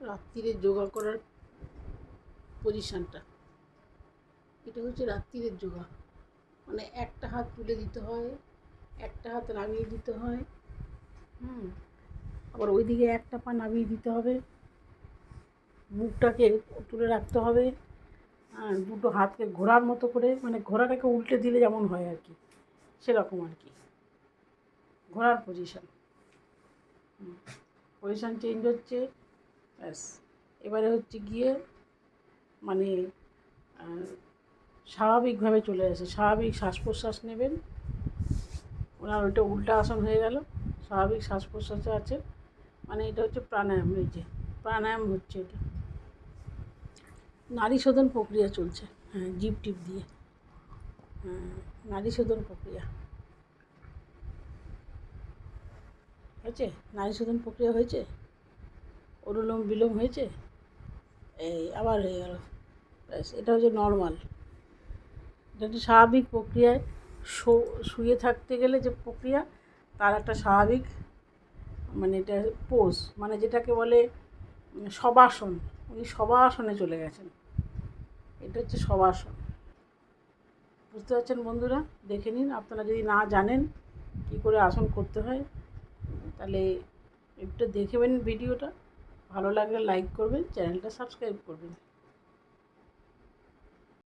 রাত্রিরে যোগা করার পজিশানটা এটা হচ্ছে রাত্রিরের যোগা মানে একটা হাত তুলে দিতে হয়, একটা হাত নামিয়ে দিতে হয়, হুম। আবার ওইদিকে একটা পা নামিয়ে দিতে হবে। বুকটাকে তুলে রাখতে হবে। আর দুটো হাতকে ঘোরার মতো করে মানে ঘোড়াটাকে উল্টে দিলে যেমন হয় আর কি, সেরকম আর কি। ঘোড়ার পজিশান পজিশান চেঞ্জ হচ্ছে ব্যাস। এবারে হচ্ছে গিয়ে মানে স্বাভাবিকভাবে চলে আসে। স্বাভাবিক শ্বাস প্রশ্বাস নেবেন। ওনার ওইটা উল্টা আসন হয়ে গেল। স্বাভাবিক শ্বাস প্রশ্বাসে আছে। মানে এটা হচ্ছে প্রাণায়াম, এই যে প্রাণায়াম হচ্ছে এটা। নারী শোধন প্রক্রিয়া চলছে। হ্যাঁ জিপ টিপ দিয়ে। হ্যাঁ নারী শোধন প্রক্রিয়া। হয়েছে? নারী শোধন প্রক্রিয়া হয়েছে? অনুলোম বিলোম হয়েছে? এই আবার হয়ে গেল। এটা হচ্ছে নর্মাল এটা একটা স্বাভাবিক প্রক্রিয়ায় শুয়ে থাকতে গেলে যে প্রক্রিয়া তার একটা স্বাভাবিক মানে এটা পোজ মানে যেটাকে বলে উম, শবাসন উনি শবাসনে চলে গেছেন। এটা হচ্ছে শবাসন বুঝতে পারছেন বন্ধুরা? দেখে নিন। আপনারা যদি না জানেন কী করে আসন করতে হয় তাহলে একটু দেখবেন ভিডিওটা। ভালো লাগলে লাইক করবেন চ্যানেলটা সাবস্ক্রাইব করবেন।